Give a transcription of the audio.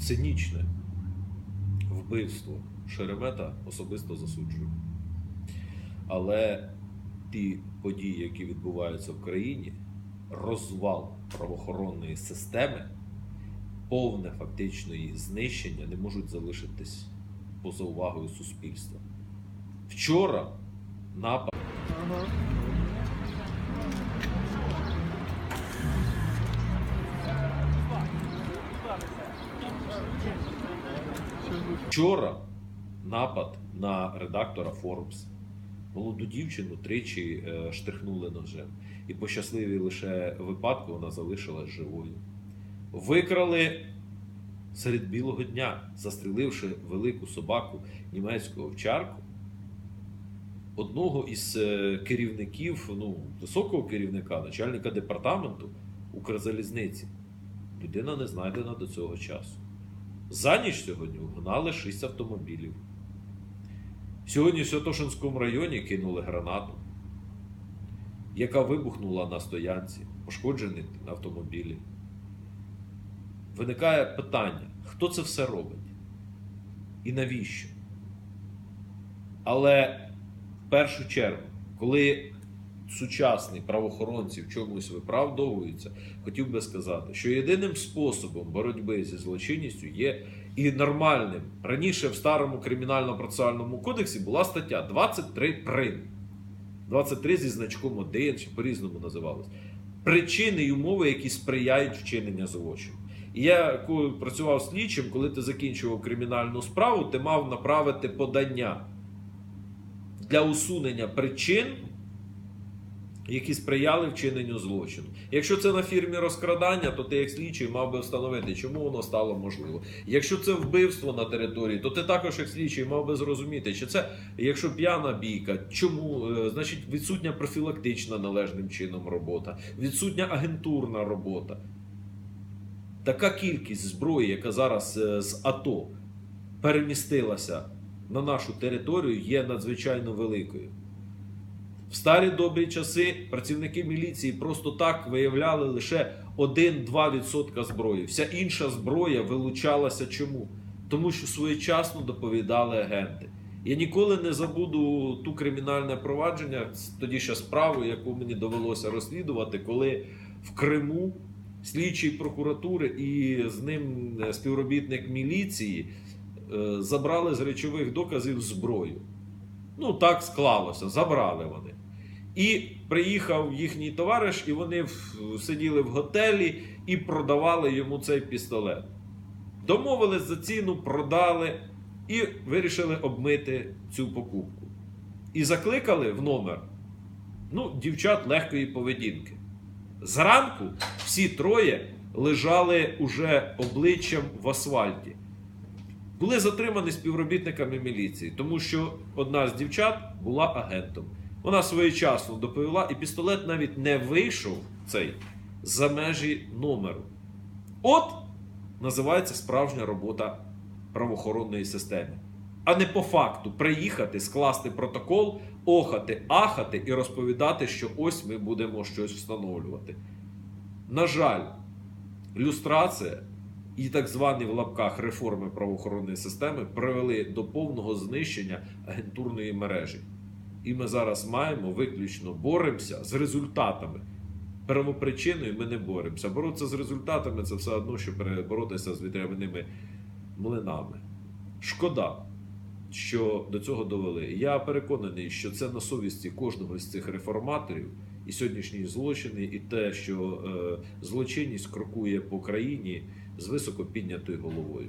цинічне вбивство Шеремета особисто засуджую. Але ті події, які відбуваються в країні, розвал правоохоронної системи, повне фактично її знищення не можуть залишитись поза увагою суспільства. Вчора напад. Вчора напад на редактора Forbes. Молоду дівчину тричі е, штрихнули ножем. І по щасливій лише випадку вона залишилась живою. Викрали серед білого дня, застріливши велику собаку німецьку овчарку. Одного із е, керівників, ну, високого керівника, начальника департаменту Укрзалізниці. Людина не знайдена до цього часу. За ніч сьогодні вгнали 6 автомобілів. Сьогодні в Святошинському районі кинули гранату, яка вибухнула на стоянці, пошкоджені автомобілі. Виникає питання, хто це все робить і навіщо? Але в першу чергу, коли сучасні правоохоронці в чомусь виправдовуються, хотів би сказати, що єдиним способом боротьби зі злочинністю є і нормальним. Раніше в старому кримінально-процесуальному кодексі була стаття 23 прим. 23 зі значком 1, чи по-різному називалось. Причини й умови, які сприяють вчинення злочину. І я коли працював слідчим, коли ти закінчував кримінальну справу, ти мав направити подання для усунення причин, які сприяли вчиненню злочину. Якщо це на фірмі розкрадання, то ти як слідчий мав би встановити, чому воно стало можливо. Якщо це вбивство на території, то ти також як слідчий мав би зрозуміти, чи це, якщо п'яна бійка, чому Е, значить відсутня профілактична належним чином робота, відсутня агентурна робота. Така кількість зброї, яка зараз е, з АТО перемістилася на нашу територію, є надзвичайно великою. В старі добрі часи працівники міліції просто так виявляли лише 1-2% зброї. Вся інша зброя вилучалася чому? Тому що своєчасно доповідали агенти. Я ніколи не забуду ту кримінальне провадження, тоді ще справу, яку мені довелося розслідувати, коли в Криму слідчий прокуратури і з ним е, співробітник міліції е, забрали з речових доказів зброю. Ну, так склалося, забрали вони. І приїхав їхній товариш, і вони сиділи в готелі і продавали йому цей пістолет. Домовились за ціну, продали і вирішили обмити цю покупку. І закликали в номер ну, дівчат легкої поведінки. Зранку всі троє лежали уже обличчям в асфальті. Були затримані співробітниками міліції, тому що одна з дівчат була агентом. Вона своєчасно доповіла, і пістолет навіть не вийшов цей за межі номеру. От називається справжня робота правоохоронної системи. А не по факту приїхати, скласти протокол, охати, ахати і розповідати, що ось ми будемо щось встановлювати. На жаль, люстрація і так звані в лапках реформи правоохоронної системи привели до повного знищення агентурної мережі. І ми зараз маємо виключно боремося з результатами. Первопричиною ми не боремося. Боротися з результатами це все одно, що боротися з вітряними млинами. Шкода, що до цього довели. Я переконаний, що це на совісті кожного з цих реформаторів і сьогоднішні злочини, і те, що е, злочинність крокує по країні з високо піднятою головою.